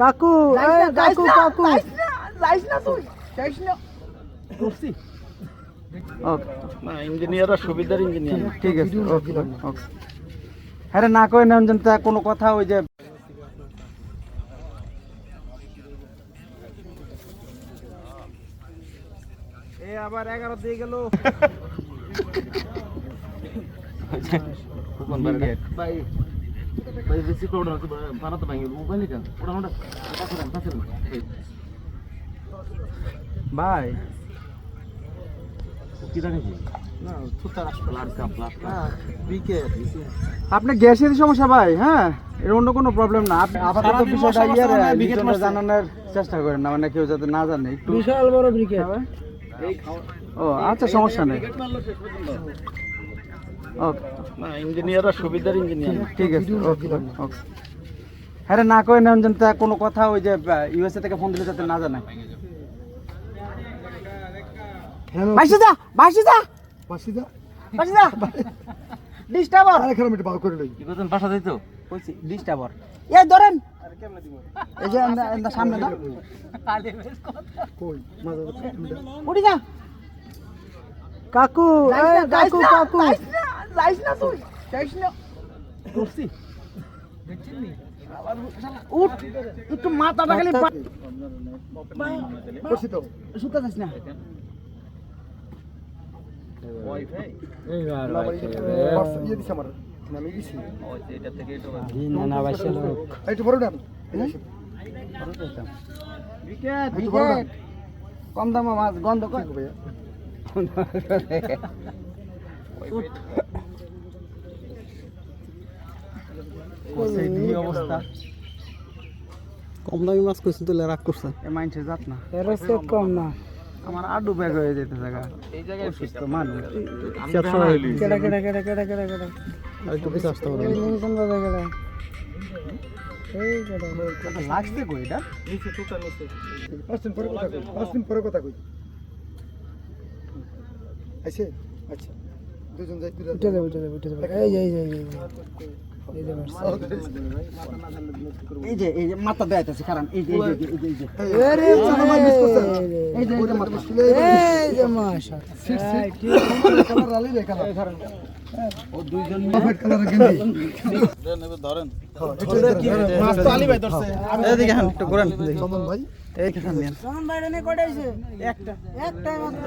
কাকু কাকু কাকু। যাইস না তুই যাইস না। ইঞ্জিনিয়াররা সুবিধার ইঞ্জিনিয়ার। ঠিক আছে ওকে ওকে। হ্যাঁ রে, না কই যেন তা কোনো কথা ওই যে এ আবার এগারো দিয়ে গেল। ভাই ভাই বেশি করে ওটা বানাতে ভাঙি মোবাইল কেন? ওটা ওটা কাছে রাখ কাছে রাখ ভাই। কি রাখেছি না সুতার আসলে আর কাপ। লাস্ট বিকে আপনি গ্যাসের সমস্যা ভাই হ্যাঁ? এর অন্য কোনো প্রবলেম না। আপনি আপাতত বিষয়টা ইয়ার। জানানোর চেষ্টা করেন না মানে কেউ যাতে না জানে একটু বিশাল বড় ব্রিকেট হ্যাঁ ও আচ্ছা সমস্যা নেই। ওকে না ইঞ্জিনিয়াররা সুবিধার ইঞ্জিনিয়ার। ঠিক আছে ওকে হ্যাঁ না কই তা কোনো কথা ওই যে ইউএসএ থেকে ফোন দিলে যাতে না জানে। ডিস্টার্বার আরে খেলা মিটে করে লই। কি করতেন বাসা দিতো কইছি ডিস্টার্বার এই ধরেন। এই যে সামনে দাও। কই? মাজা উঠি যা। কাকু কাকু কাকু। যাইস না তুই যাইস না। উঠছি উঠ একটু মাথাটা খালি করছি তো। যাস না। বাস ইয়ে দিছে আমার আমি একটু বড় ডান কম দামে মাছ গন্ধ কর। অবস্থা। কম দামি মাছ কইছেন তো রাগ করছে। এ মাইন্ডসে যাত না। এর কম না। আমার আডু ব্যাগ হয়ে যেতে জায়গা এই জায়গায় অসুস্থ মানুষ কেডা কেডা কেডা কেডা কেডা কেডা? আর একটু পিছে আসতে হবে কোন কেডা? এই কেডা? লাগছে কই এটা? পাঁচ দিন পরে কথা কই পাঁচ দিন পরে কথা কই। আচ্ছা। উঠে যাবে উঠে যাবে উঠে যাবে এই এই এই এই এই যে এই যে এই যে মাথা কারণ এই যে এই যে এই যে এই যে আরে চালা মিস করছে এই যে এই যে মাথা এই যে মাশা সিট সিট কালার আলি রে কালার ও দুইজন হোয়াইট কালার গেঞ্জি ধরেন মাছ তো আলি ভাই ধরছে এদিকে হ্যাঁ একটু ঘোরান চন্দন ভাই এইখানে চন্দন ভাই রে কয়টা একটা একটাই মাত্র